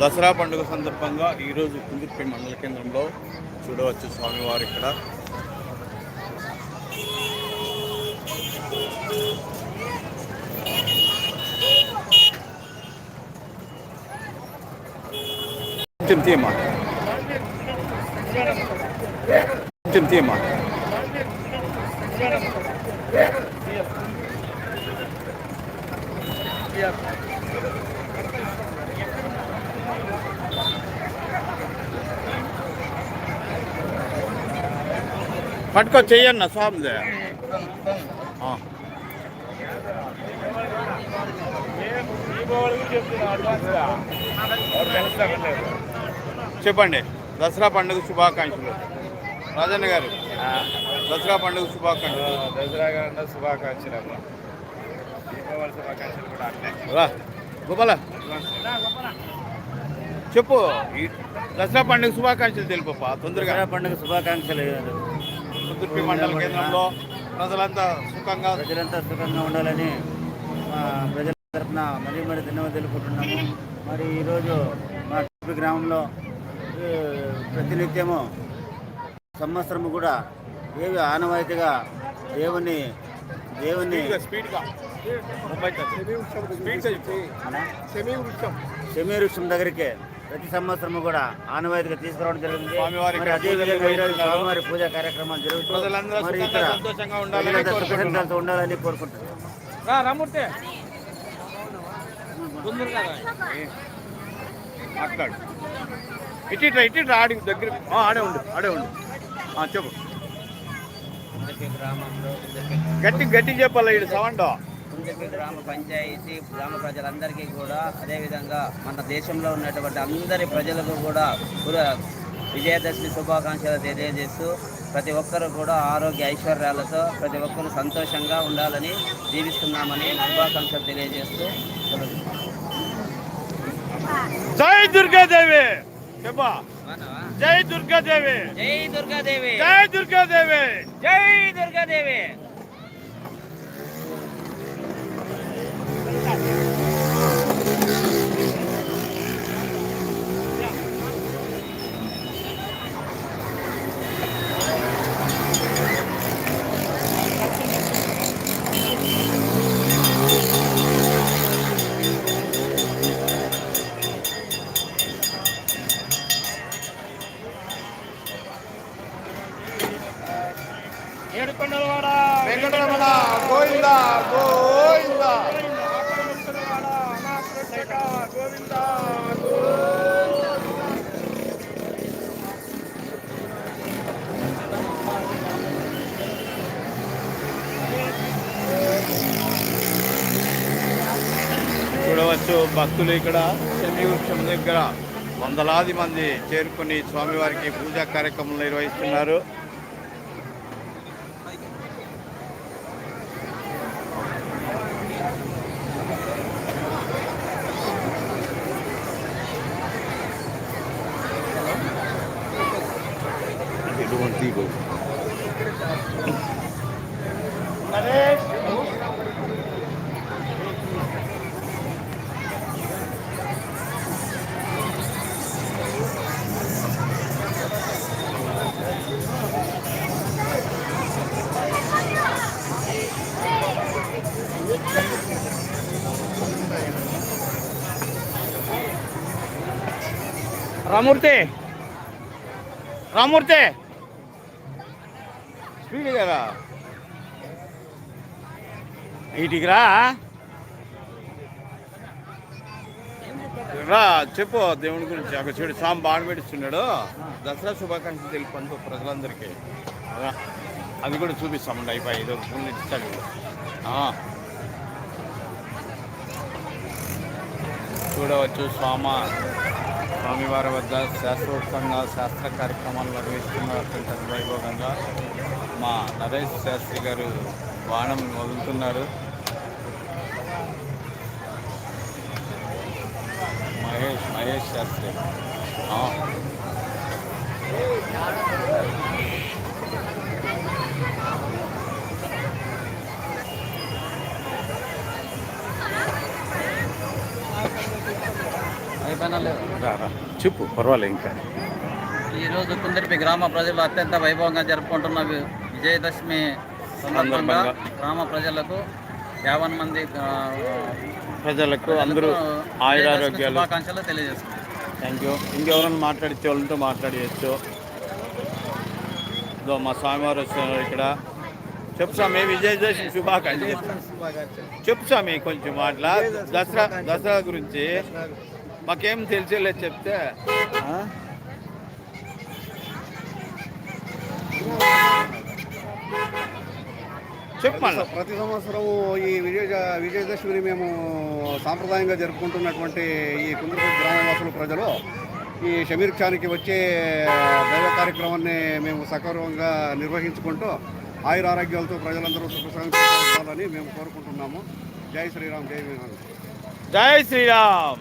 దసరా పండుగ సందర్భంగా ఈరోజు కుందుర్పి మండల కేంద్రంలో చూడవచ్చు స్వామివారు ఇక్కడ. కొంచెం తీయమ్మా. కొంచెం పట్టుకో చెయ్యన్న స్వామిదే. ఆ. చెప్పండి. దసరా పండుగ శుభాకాంక్షలు. రాజన్న గారు. దసరా పండుగ శుభాకాంక్షలు. దసరా గారి శుభాకాంక్షలు గోపాల. చెప్పు. దసరా పండుగ శుభాకాంక్షలు తెలుపప్ప తొందరగా. పండుగ శుభాకాంక్షలు కుదుర్పి మండల కేంద్రంలో ప్రజలంతా సుఖంగా ప్రజలంతా సుఖంగా ఉండాలని ప్రజల తరఫున మరీ మరి ధన్యవాదాలు తెలుపుకుంటున్నాము. మరి ఈరోజు మా టిప్పి గ్రామంలో ప్రతినిత్యము సంవత్సరము కూడా ఏవి ఆనవాయితీగా దేవుని దేవుని శమీ వృక్షం దగ్గరికి ప్రతి సంవత్సరము కూడా ఆనవాయితీగా తీసుకురావడం జరిగింది. స్వామివారి మరి అదే పూజలు విధంగా ఈరోజు. స్వామివారి పూజా కార్యక్రమాలు జరుగుతూ ప్రజలందరూ మరి సుఖంగా, ఇక్కడ సంతోషంగా ఉండాలని ప్రజలంతా సుఖ కోరుకుంటున్నాం. సంతోషాలతో ఉండాలని కోరుకుంటున్నాం. రమ్ముంటే మాట్లాడు ఇటు ఇట్లా ఇటు ఇట్లా ఆడి దగ్గర. ఆడే ఉండు ఆడే ఉండు. ఆ, చెప్పు. గ్రామంలో గట్టి గట్టి చెప్పాలి ఇటు సవండ కుంజకి గ్రామ పంచాయతీ గ్రామ ప్రజలందరికీ కూడా అదేవిధంగా మన దేశంలో ఉన్నటువంటి అందరి ప్రజలకు కూడా విజయదశమి శుభాకాంక్షలు తెలియజేస్తూ ప్రతి ఒక్కరూ కూడా ఆరోగ్య ఐశ్వర్యాలతో ప్రతి ఒక్కరూ సంతోషంగా ఉండాలని జీవిస్తున్నామని శుభాకాంక్షలు తెలియజేస్తూ జై దుర్గాదేవి! జై దుర్గాదేవి! జై దుర్గాదేవి! జై దుర్గాదేవి! జై దుర్గాదేవి! చూడవచ్చు భక్తులు ఇక్కడ శని వృక్షం దగ్గర వందలాది మంది చేరుకొని స్వామివారికి పూజా కార్యక్రమాలు నిర్వహిస్తున్నారు. రామూర్తి. రామూర్తి. స్పీడ్ కదా. ఇటుకి రా రా చెప్పు దేవుని గురించి. అక్కడ చూడు స్వామి బాగా పెడుతున్నాడు దసరా శుభాకాంక్షలు తెలుపు ప్రజలందరికీ. అది కూడా చూపిస్తామండి అయిపోయి ఇది ఆ. చూడవచ్చు స్వామ. స్వామివారి వద్ద శాస్త్రోక్తంగా శాస్త్ర కార్యక్రమాలు నిర్వహిస్తున్న అత్యంత వైభవంగా మా నరేష్ శాస్త్రి గారు బాణం వదులుతున్నారు. మహేష్ మహేష్ శాస్త్రి. చెప్పు పర్వాలేదు ఇంకా. ఈరోజు కుందరిపి గ్రామ ప్రజలు అత్యంత వైభవంగా జరుపుకుంటున్న విజయదశమి సందర్భంగా. గ్రామ ప్రజలకు యావన్ మంది ప్రజలకు అందరూ ఆయురారోగ్యాలు. శుభాకాంక్షలు తెలియజేస్తున్నాం. Thank you. ఇంకెవరైనా మాట్లాడితే వాళ్ళతో మాట్లాడేయచ్చు. ఇదో మా స్వామివారు వస్తున్నారు ఇక్కడ. చెప్పు స్వామి విజయదశమి శుభాకాంక్షలు. చెప్పు స్వామి కొంచెం మాట్లా దసరా దసరా గురించి. మాకేం తెలిసేలేదు చెప్తే. ఆ? చెప్పు మళ్ళా. ప్రతి సంవత్సరం ఈ విజయ విజయదశమిని మేము సాంప్రదాయంగా జరుపుకుంటున్నటువంటి ఈ కుందరపల్లి గ్రామవాసుల ప్రజలు ఈ షమీర్ఖానికి వచ్చే దైవ కార్యక్రమాన్ని మేము సగౌరవంగా నిర్వహించుకుంటూ ఆయుర ఆరోగ్యాలతో ప్రజలందరూ సుఖశాంతి మేము కోరుకుంటున్నాము. జై శ్రీరామ్ జై జై శ్రీరామ్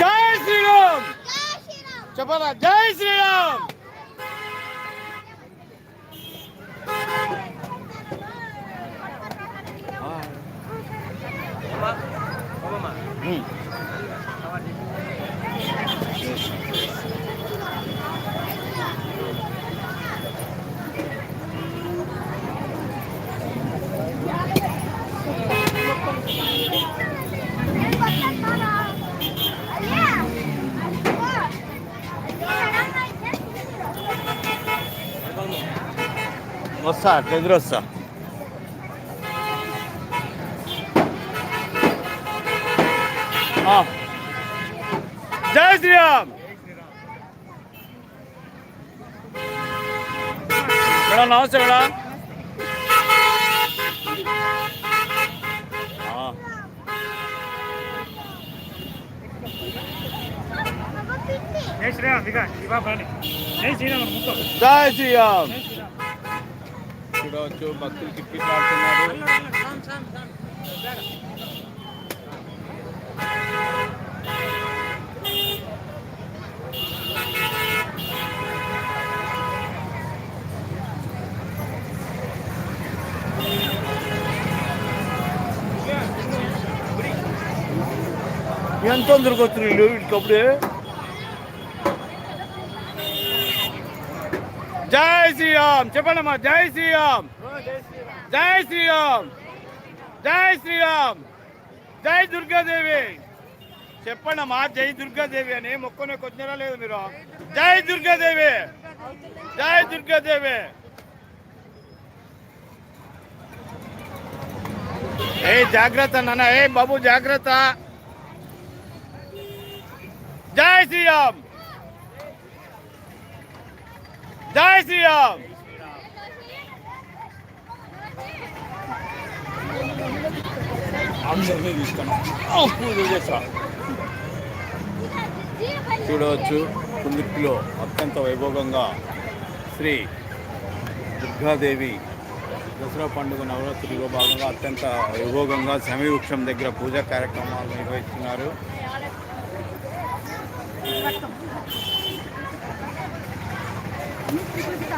జై శ్రీరామ్ చెప్పరా జై శ్రీరామ్! వస్తా అట్లా ఎదురొస్తా ఆ. జై శ్రీరామ్ మేడం నమస్తే మేడం ఆ. జై శ్రీరామ్ చూడవచ్చు భక్తులు టికెట్ ఆడుతున్నారు ఎంత తొందరగా వచ్చినాయి వీళ్ళు జై శ్రీరామ్. చెప్పండమ్మా జై శ్రీరామ్. జై శ్రీరామ్. జై శ్రీరామ్. జై దుర్గాదేవి. చెప్పండమ్మా జై దుర్గాదేవి అని మొక్కనే కొచ్చినారా లేదు మీరు. జై దుర్గాదేవి. జై దుర్గాదేవి. ఏ జాగ్రత్త నాన్న ఏ బాబు జాగ్రత్త. జై శ్రీరామ్. జై శ్రీరామ్. తీసుకున్నాం చూడవచ్చు కుందిట్లో అత్యంత వైభోగంగా శ్రీ దుర్గాదేవి దసరా పండుగ నవరాత్రిలో భాగంగా అత్యంత వైభోగంగా సమీవృక్షం దగ్గర పూజా కార్యక్రమాలు నిర్వహిస్తున్నారు.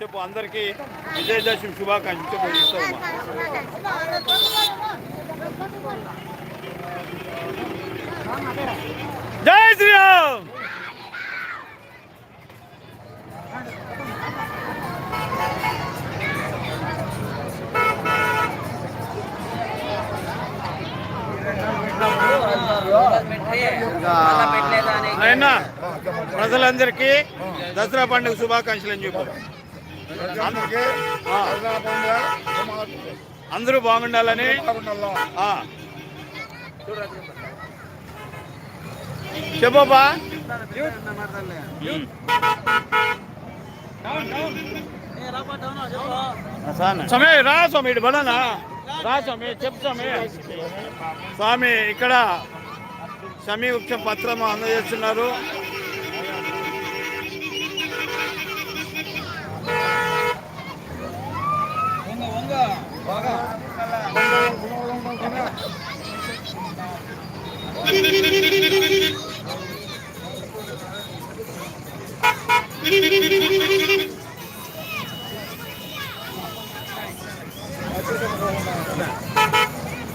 చెప్పు అందరికీ విజయదశమి శుభాకాంక్షలు చెప్పు ఇస్తామమ్మా జై శ్రీరామ్! పెట్టి మళ్ళా పెట్టలేదా అని అయినా ప్రజలందరికీ దసరా పండుగ శుభాకాంక్షలు అని చెప్పు. అందరూ బాగుండాలని. చెప్పబ్బా స్వామి రా స్వామి ఇటు బడనా రా స్వామి చెప్పు స్వామి. స్వామి ఇక్కడ సమీక్ష పత్రం అందజేస్తున్నారు.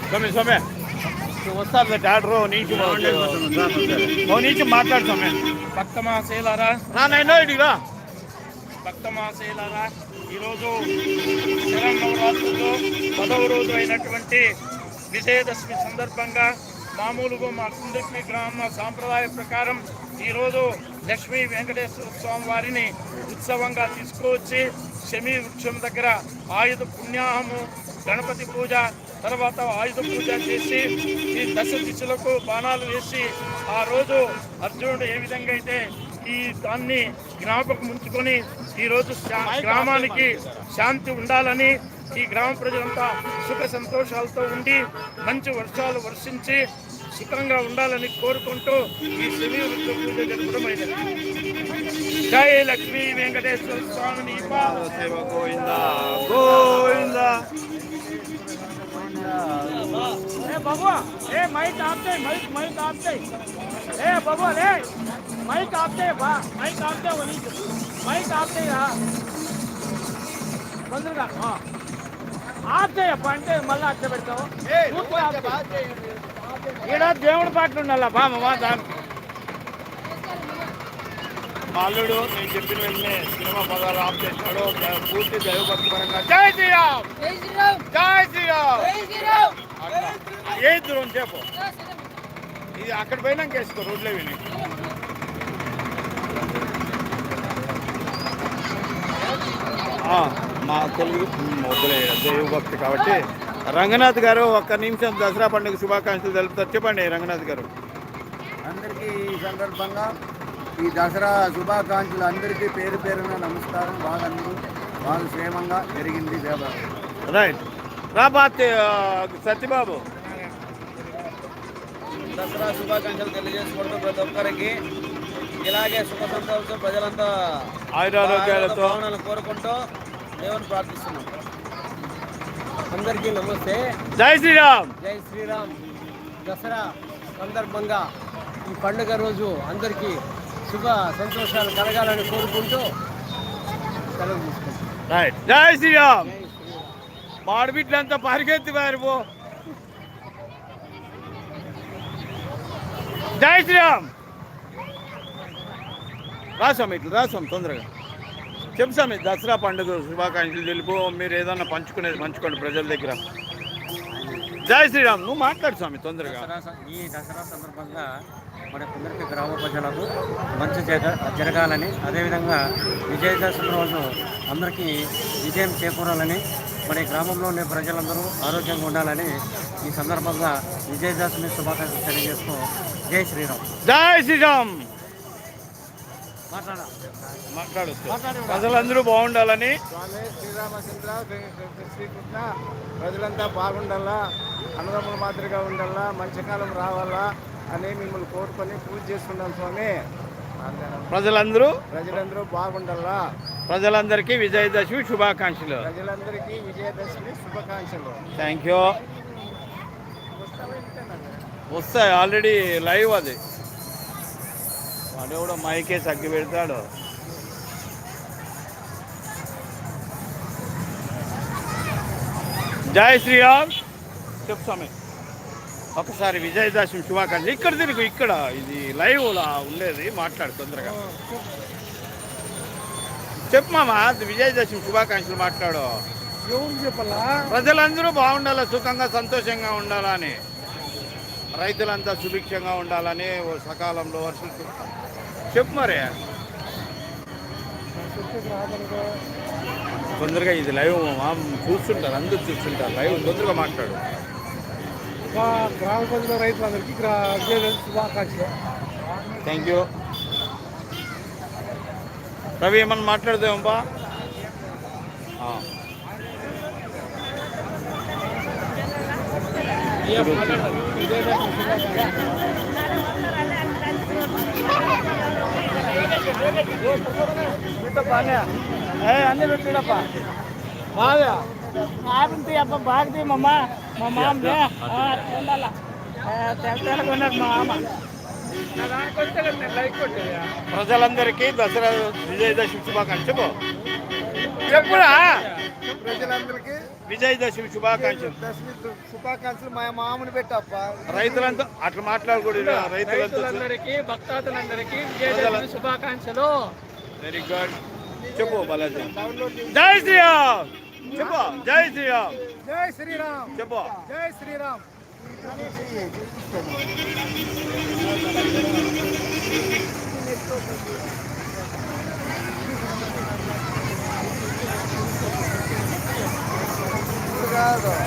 స్వామి స్వామి వస్తారు డాక్టర్ నుంచి ఓ నుంచి మాట్లాడు స్వామి భక్తమాసేలారా నా నైనా ఇటు రా రోజు ఈరోజు పదవ రోజు అయినటువంటి విజయదశమి సందర్భంగా మామూలుగా మా కుందక్కి గ్రామ సాంప్రదాయ ప్రకారం ఈరోజు లక్ష్మీ వెంకటేశ్వర స్వామి వారిని ఉత్సవంగా తీసుకువచ్చి శమీ వృక్షం దగ్గర ఆయుధ పుణ్యాహము గణపతి పూజ తర్వాత ఆయుధ పూజ చేసి ఈ దశ దిశలకు బాణాలు వేసి ఆ రోజు అర్జునుడు ఏ విధంగా అయితే ఈ దాన్ని జ్ఞాపకం ఉంచుకొని ఈరోజు గ్రామానికి శాంతి ఉండాలని ఈ గ్రామ ప్రజలంతా సుఖ సంతోషాలతో ఉండి మంచి వర్షాలు వర్షించి సుఖంగా ఉండాలని కోరుకుంటూ ఈ జయ లక్ష్మీ వెంకటేశ్వర స్వామిని. బాబు ఏ ఏ బాబు లే మైక్ ఆప్తే బా మైక్ ఆప్తే వలి మైక్ ఆప్తే రా తొందరగా ఆప్తేయప్ప అంటే మళ్ళీ అట్ట పెడతావు ఈడ దేవుడి పాటలు ఉండాలా బామ్మ దానికి బాలుడు నేను చెప్పిన వెంటనే సినిమా పదాలు ఆఫ్ చేశాడు పూర్తి దైవభక్తిపరంగా జై శ్రీరామ్ జై శ్రీరామ్ జై శ్రీరామ్ ఏ దూరం చెప్పు ఇది అక్కడ పోయినాక వేసుకో రోడ్లే విని ఆ, మా తెలుగు వదిలే దైవభక్తి కాబట్టి రంగనాథ్ గారు ఒక్క నిమిషం దసరా పండుగ శుభాకాంక్షలు తెలుపుతారు. చెప్పండి రంగనాథ్ గారు. అందరికీ ఈ సందర్భంగా ఈ దసరా శుభాకాంక్షలు అందరికీ పేరు పేరున నమస్కారం. బాగా అందరూ బాగా క్షేమంగా జరిగింది రైట్ రా బాత్ సత్యబాబు. దసరా శుభాకాంక్షలు తెలియజేసుకుంటూ ప్రతి ఒక్కరికి ఇలాగే సుఖ సంతోషం ప్రజలంతా ఆయురారోగ్యాలతో కోరుకుంటూ దేవుని ప్రార్థిస్తున్నాం. అందరికీ నమస్తే. జై శ్రీరామ్. జై శ్రీరామ్. దసరా సందర్భంగా ఈ పండుగ రోజు అందరికీ శుభ సంతోషాలు కలగాలని కోరుకుంటూ సెలవు తీసుకుంటాం జై శ్రీరామ్. మాడబిడ్లంతా పరిగెత్తి పారిపో జై శ్రీరామ్. రాసాం ఇట్లా రాసాం తొందరగా. చెప్పు స్వామి దసరా పండుగ శుభాకాంక్షలు తెలుపు మీరు ఏదన్నా పంచుకునేది పంచుకోండి ప్రజల దగ్గర. జై శ్రీరామ్ నువ్వు మాట్లాడు స్వామి తొందరగా. ఈ దసరా సందర్భంగా మన కొందరికి గ్రామ ప్రజలకు మంచి జరగ జరగాలని అదేవిధంగా విజయదశమి రోజు అందరికీ విజయం చేకూరాలని మన గ్రామంలో ఉండే ప్రజలందరూ ఆరోగ్యంగా ఉండాలని ఈ సందర్భంగా విజయదశమి శుభాకాంక్షలు తెలియజేస్తూ జై శ్రీరామ్. జై శ్రీరామ్. మాట్లాడా? మాట్లాడు. ప్రజలందరూ బాగుండాలని. స్వామి శ్రీరామచంద్ర శ్రీకృష్ణ ప్రజలంతా బాగుండాలా? అన్నదమ్ముల మాదిరిగా ఉండాలా? మంచి కాలం రావాలా? అని మిమ్మల్ని కోరుకొని పూజ చేసుకున్నాం స్వామి. ప్రజలందరూ ప్రజలందరూ బాగుండాలా? ప్రజలందరికీ విజయదశమి శుభాకాంక్షలు. ప్రజలందరికీ విజయదశమి శుభాకాంక్షలు. థ్యాంక్ యూ వస్తాయి ఆల్రెడీ లైవ్ అది. వాడు కూడా మైకే సగ్గి పెడతాడు. జై శ్రీరామ్. చెప్పు స్వామి. ఒకసారి విజయదశమి శుభాకాంక్షలు. ఇక్కడ తిరుగు ఇక్కడ. ఇది లైవ్ ఉండేది మాట్లాడు తొందరగా. చెప్పు. మామ విజయదశమి శుభాకాంక్షలు మాట్లాడు. ఎవరు చెప్పాలా? ప్రజలందరూ బాగుండాలి సుఖంగా సంతోషంగా ఉండాలని రైతులంతా సుభిక్షంగా ఉండాలని ఓ సకాలంలో వర్షం చెప్పు మరి. తొందరగా ఇది లైవ్ చూస్తుంటారు అందరూ చూస్తుంటారు. లైవ్ తొందరగా మాట్లాడు. మా గ్రామ ప్రజల రైతులందరికీ శుభాకాంక్షలు. థ్యాంక్ యూ రవి ఏమన్నా మాట్లాడదామబ్బా? అన్ని పెట్టినప్ప బాగా ఆపింది అబ్బా బాగుంది మా అమ్మ మా మామ ఉండాల తెల్లగా మా అమ్మ లైక్ కొట్టేది ప్రజలందరికీ దసరా విజయదశమి శుభాకాంక్షలు. చెప్పు చెప్పురా? ప్రజలందరికీ విజయదశమి శుభాకాంక్షలు. దశమి శుభాకాంక్షలు మా మామని పెట్టప్ప రైతులంతా అట్లా మాట్లాడకూడదు రైతులంతా రైతులందరికీ భక్తాదులందరికీ విజయదశమి శుభాకాంక్షలు. వెరీ గుడ్ చెప్పు బాలాజీ. జై శ్రీరామ్. చెప్పు జై శ్రీరామ్. జై శ్రీరామ్. చెప్పు. జై శ్రీరామ్.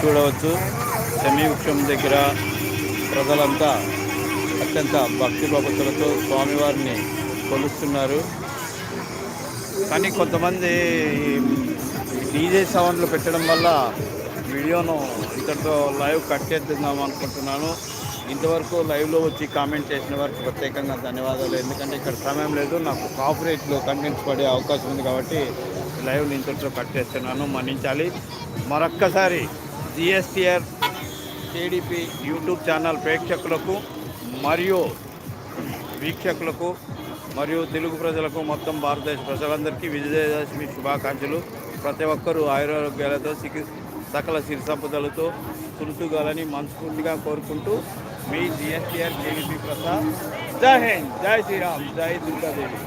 చూడవచ్చు. సమీవృక్షం దగ్గర ప్రజలంతా అత్యంత భక్తి భక్తులతో స్వామివారిని కొలుస్తున్నారు. కానీ కొంతమంది డీజే సౌండ్లు పెట్టడం వల్ల వీడియోను ఇంతటితో లైవ్ కట్ చేద్దాం అనుకుంటున్నాను. ఇంతవరకు లైవ్లో వచ్చి కామెంట్ చేసిన వారికి ప్రత్యేకంగా ధన్యవాదాలు. ఎందుకంటే ఇక్కడ సమయం లేదు నాకు కాపరేట్లో కంటెంట్స్ పడే అవకాశం ఉంది కాబట్టి లైవ్ ఇంతటితో కట్ చేస్తున్నాను మన్నించాలి. మరొక్కసారి జిఎస్టిఆర్ టీడీపీ యూట్యూబ్ ఛానల్ ప్రేక్షకులకు మరియు వీక్షకులకు మరియు తెలుగు ప్రజలకు మొత్తం భారతదేశ ప్రజలందరికీ విజయదశమి శుభాకాంక్షలు. ప్రతి ఒక్కరూ ఆయురారోగ్యాలతో సికి సకల సిరి సంపదలతో తులుసుగాలని మనస్ఫూర్తిగా కోరుకుంటూ మీ జిఎస్టీఆర్ కేవీపీ ప్రసాద్. జై హింద్ జై శ్రీరామ్ జై దుర్గాదేవి.